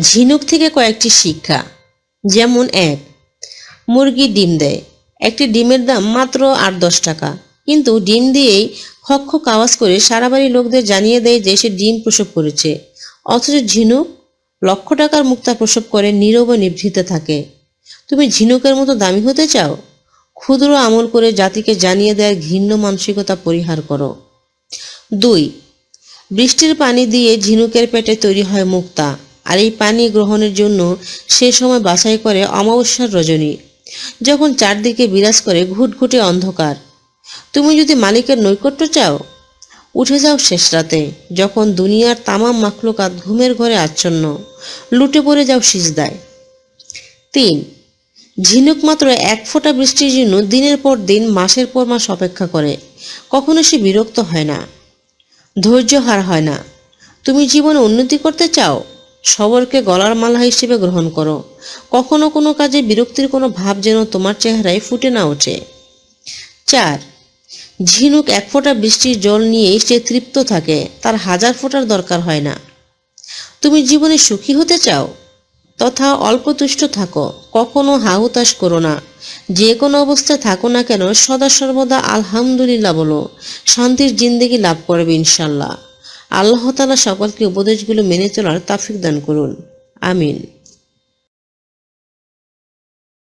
ঝিনুক থেকে কয়েকটি শিক্ষা, যেমন এক, মুরগি ডিম দেয়। একটি ডিমের দাম মাত্র আট দশ টাকা। কিন্তু ডিম দিয়েই খক আওয়াজ করে সারা বাড়ির লোকদের জানিয়ে দেয় যে সে ডিম প্রসব করেছে। অথচ ঝিনুক লক্ষ টাকার মুক্তা প্রসব করে, নীরব নিভৃতে থাকে। তুমি ঝিনুকের মতো দামি হতে চাও? ক্ষুদ্র আমল করে জাতিকে জানিয়ে দেওয়ার ঘৃণ্য মানসিকতা পরিহার করো। দুই, বৃষ্টির পানি দিয়ে ঝিনুকের পেটে তৈরি হয় মুক্তা। আর এই পানি গ্রহণের জন্য সে সময় বাছাই করে অমাবস্যার রজনী, যখন চারদিকে বিরাজ করে ঘুটঘুটে অন্ধকার। তুমি যদি মালিকের নৈকট্য চাও, উঠে যাও শেষ রাতে, যখন দুনিয়ার তামাম মাখলুকাত ঘুমের ঘরে আচ্ছন্ন, লুটে পড়ে যাও সিজদায়। তিন, ঝিনুক মাত্র এক ফোঁটা বৃষ্টির জন্য দিনের পর দিন, মাসের পর মাস অপেক্ষা করে, কখনো সে বিরক্ত হয় না ধৈর্য হার হয় না। তুমি জীবনে উন্নতি করতে চাও? সবরকে গলার মালা হিসেবে গ্রহণ করো। কখনো কোনো কাজে বিরক্তির কোনো ভাব যেন তোমার চেহারায় ফুটে না ওঠে। চার, ঝিনুক এক ফোঁটা বৃষ্টির জল নিয়েই সে তৃপ্ত থাকে, তার হাজার ফোঁটার দরকার হয় না। তুমি জীবনে সুখী হতে চাও? তথা অল্প তুষ্ট থাকো, কখনো হাহুতাশ করো না। যে কোনো অবস্থায় থাকো না কেন, সদা সর্বদা আলহামদুলিল্লাহ বলো, শান্তির জিন্দেগি লাভ করবে ইনশাল্লাহ। আল্লাহ তালা সকলকে উপদেশগুলো মেনে চলার তাফিক দান করুন। আমিন।